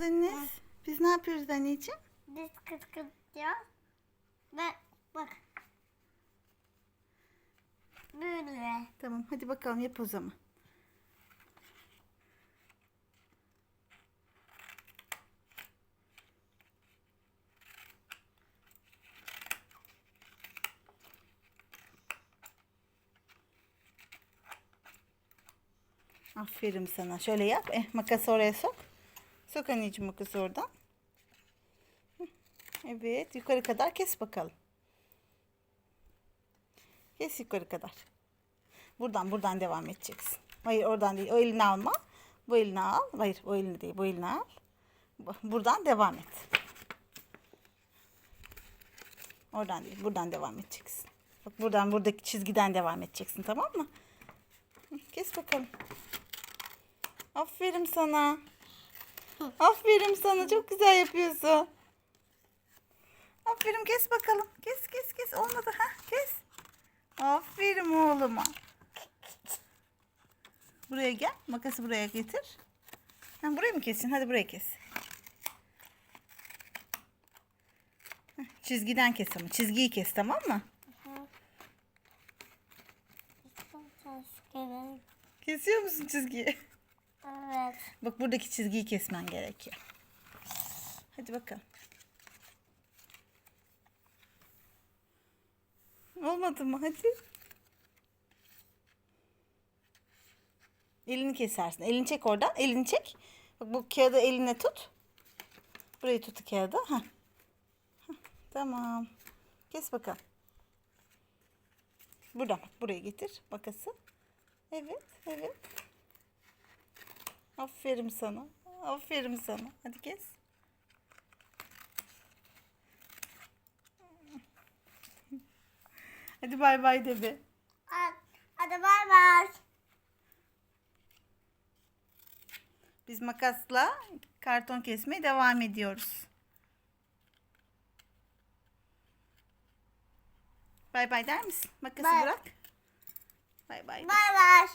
Deniz, biz ne yapıyoruz anneciğim? Biz kıt kıt. Ve bak. Böyle. Tamam hadi bakalım yap o zaman. Aferin sana. Şöyle yap. Eh, makası oraya sok. Sok anneciğim makası oradan. Hı. Evet. Yukarı kadar kes bakalım. Kes yukarı kadar. Buradan buradan devam edeceksin. Hayır oradan değil. O elini alma. Bu elini al. Hayır o elini değil. Bu elini al. Bu- Buradan devam et. Oradan değil. Buradan devam edeceksin. Bak buradan buradaki çizgiden devam edeceksin tamam mı? Kes bakalım. Aferin sana. Aferin sana. Çok güzel yapıyorsun. Aferin kes bakalım. Kes kes kes. Olmadı. ha kes. Aferin oğluma. Buraya gel. Makası buraya getir. Ha, burayı mı kesin? Hadi buraya kes. Heh, Çizgiden kes ama. Çizgiyi kes tamam mı? Kesiyor musun çizgiyi? Evet. Bak buradaki çizgiyi kesmen gerekiyor. Hadi bakalım. Olmadı mı? Hadi. Elini kesersin. Elini çek oradan. Elini çek. Bak bu kağıdı eline tut. Burayı tut kağıdı. Heh. Heh, Tamam. Kes bakalım. Buradan bak buraya getir makası. Evet, evet. Aferin sana. Aferin sana. Hadi kes. Hadi bay bay de be. Hadi bay bay. Biz makasla karton kesmeye devam ediyoruz. Bay bay der misin? Makası Bay. bırak. Bay bay. Bay bay.